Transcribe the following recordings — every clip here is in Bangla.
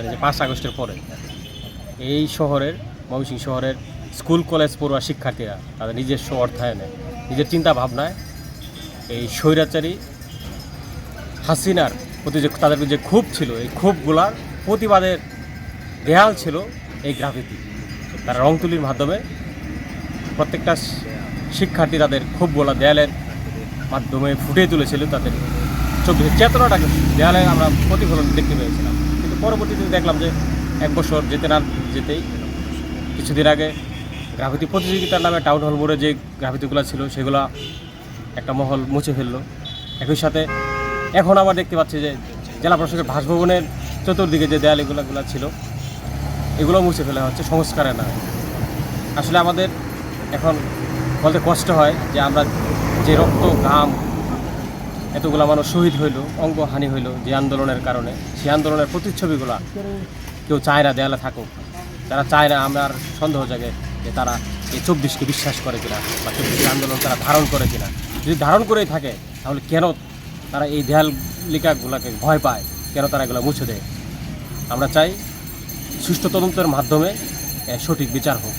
দেখবেন যে পাঁচ আগস্টের পরে। এই শহরের, ময়মনসিংহ শহরের স্কুল, কলেজ পড়ুয়া শিক্ষার্থীরা তাদের নিজস্ব অর্থায়নে, নিজের চিন্তা ভাবনায় এই স্বৈরাচারী হাসিনার প্রতি যে তাদের যে ক্ষোভ ছিল, এই ক্ষোভগুলার প্রতিবাদের দেয়াল ছিল এই গ্রাফিতি। তারা রং তুলির মাধ্যমে প্রত্যেকটা শিক্ষার্থী তাদের ক্ষোভগুলা দেয়ালের মাধ্যমে ফুটিয়ে তুলেছিল, তাদের চব্বিশের চেতনাটাকে দেয়ালে আমরা প্রতিফলন দেখতে পেয়েছিলাম। পরবর্তীতে দেখলাম যে এক বছর যেতে না যেতেই। কিছুদিন আগে গ্রাফিতি প্রতিযোগিতার নামে টাউন হল মোড়ে যে গ্রাফিতিগুলো ছিল, সেগুলো একটা মহল মুছে ফেলল। একই সাথে এখন আবার দেখতে পাচ্ছি যে জেলা প্রশাসকের বাসভবনের চতুর্দিকে যে দেয়ালগুলো ছিল এগুলো মুছে ফেলা হচ্ছে, সংস্কারের নামে। আসলে আমাদের এখন বলতে কষ্ট হয় যে আমরা যে রক্ত, ঘাম এতগুলো মানুষ শহীদ হইল, অঙ্গহানি হইল যে আন্দোলনের কারণে। সেই আন্দোলনের প্রতিচ্ছবিগুলো কেউ চায় না দেয়ালে থাকুক। তারা চায় না আমরা সন্দেহ জাগে যে তারা এই চব্বিশকে বিশ্বাস করে কিনা বা চব্বিশের আন্দোলন তারা ধারণ করে কিনা। যদি ধারণ করেই থাকে, তাহলে কেন তারা এই দেয়াল লিকাগুলোকে ভয় পায়? কেন তারা এগুলো মুছে দেয়? আমরা চাই সুষ্ঠু তদন্তের মাধ্যমে সঠিক বিচার হোক।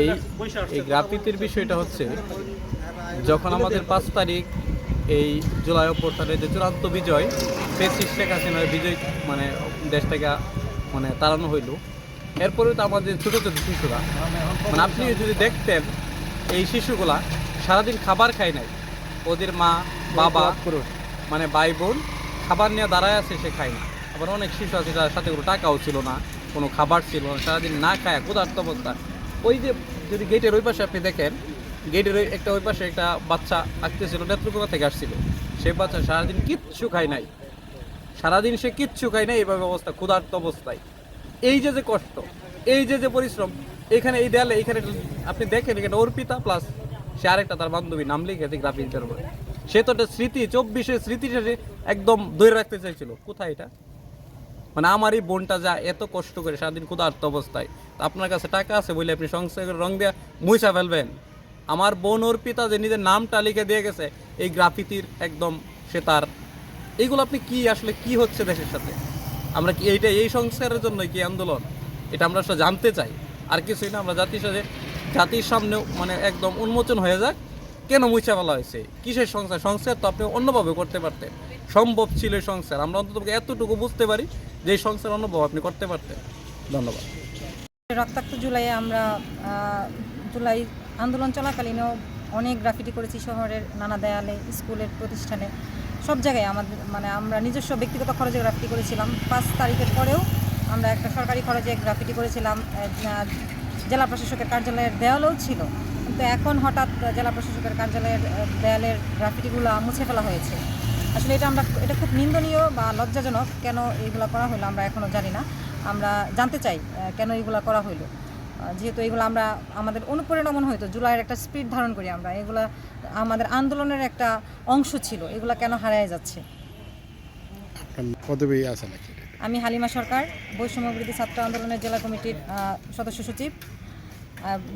এই এই গ্রাফিতির বিষয়টা হচ্ছে যখন আমাদের পাঁচ তারিখ এই জুলাই অভ্যর্থনের যে চূড়ান্ত বিজয় পেসিস শেখ হাসিনার বিজয় মানে দেশটাকে মানে তাড়ানো হইল। এরপরে তো আমাদের ছোটো ছোটো শিশুরা মানে আপনি যদি দেখতেন এই শিশুগুলা সারাদিন খাবার খায় নাই। ওদের মা বাবা মানে ভাই বোন খাবার নিয়ে দাঁড়ায় আছে সে খায় না। আবার অনেক শিশু আছে যার সাথে কোনো টাকাও ছিল না। কোনো খাবার ছিল, সারাদিন না খায় ক্ষুধার্ত অবস্থা। ওই যে যদি গেটের ওই পাশে আপনি দেখেন গেটের ওই একটা ওই পাশে একটা বাচ্চা আসতেছিল, নেত্রকোনা থেকে আসছিল। সেই বাচ্চা সারাদিন কিচ্ছু খায় নাই। সারাদিন সে কিচ্ছু খায় নাই এইভাবে অবস্থা, ক্ষুধার্ত অবস্থায়। এই যে যে কষ্ট, এই যে যে পরিশ্রম, এখানে এই দেয়ালে, এখানে আপনি দেখেন, এখানে অর্পিতা প্লাস সে আরেকটা তার বান্ধবী নাম লিখেছে গ্রাফিক্সের উপরে সে তো একটা স্মৃতি, চব্বিশের স্মৃতিটা সে একদম ধরে রাখতে চাইছিল। কোথায় এটা? মানে আমার এই বোনটা যা এত কষ্ট করে সারাদিন ক্ষুধার্ত অবস্থায়, তা আপনার কাছে টাকা আছে বলে আপনি সংসারের রং দেওয়া মুইসা ফেলবেন। আমার বোন অর্পিতা যে নিজের নামটা লিখে দিয়ে গেছে, এই গ্রাফিতির একদম সে তার। এইগুলো আপনি কি আসলে কি হচ্ছে দেশের সাথে? আমরা কি এইটা এই সংস্কারের জন্য কি আন্দোলন? এটা আমরা আসলে জানতে চাই। আর কিছুই না, আমরা জাতির সাথে, জাতির সামনে মানে একদম উন্মোচন হয়ে যাক। কেন মুছা ফেলা হয়েছে? কিসের সংসার? সংসার তো আপনি অন্যভাবে করতে পারতেন। সম্ভব ছিল সংসার। আমরা অন্তত এতটুকু বুঝতে পারি যে সংসার অন্যভাবে আপনি করতে পারতেন। ধন্যবাদ। রক্তাক্ত জুলাইয়ে আমরা জুলাই আন্দোলন চলাকালীনও অনেক গ্রাফিটি করেছি শহরের নানা দেয়ালে, স্কুলের প্রতিষ্ঠানে। সব জায়গায় আমাদের মানে আমরা নিজস্ব ব্যক্তিগত খরচে গ্রাফিটি করেছিলাম। পাঁচ তারিখের পরেও আমরা একটা সরকারি খরচে গ্রাফিটি করেছিলাম। জেলা প্রশাসকের কার্যালয়ের দেয়ালেও ছিল। কিন্তু এখন হঠাৎ জেলা প্রশাসকের কার্যালয়ের দেয়ালের গ্রাফিটিগুলো মুছে ফেলা হয়েছে। আসলে এটা আমরা এটা খুব নিন্দনীয় বা লজ্জাজনক কেন এইগুলো করা হলো আমরা এখনও জানি না। আমরা জানতে চাই কেন এইগুলো করা হইল। যেহেতু এগুলো আমরা আমাদের অনুপ্রেরণা হয়তো জুলাইয়ের একটা স্পিড ধারণ করি আমরা। এগুলা আমাদের আন্দোলনের একটা অংশ ছিল এগুলো কেন হারায় যাচ্ছে? পদবী আছে নাকি? আমি হালিমা সরকার বৈষম্য বিরোধী ছাত্র আন্দোলনের জেলা কমিটির সদস্য সচিব।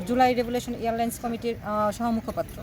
জুলাই রেভুলেশন এয়ারলাইন্স কমিটির সহমুখপাত্র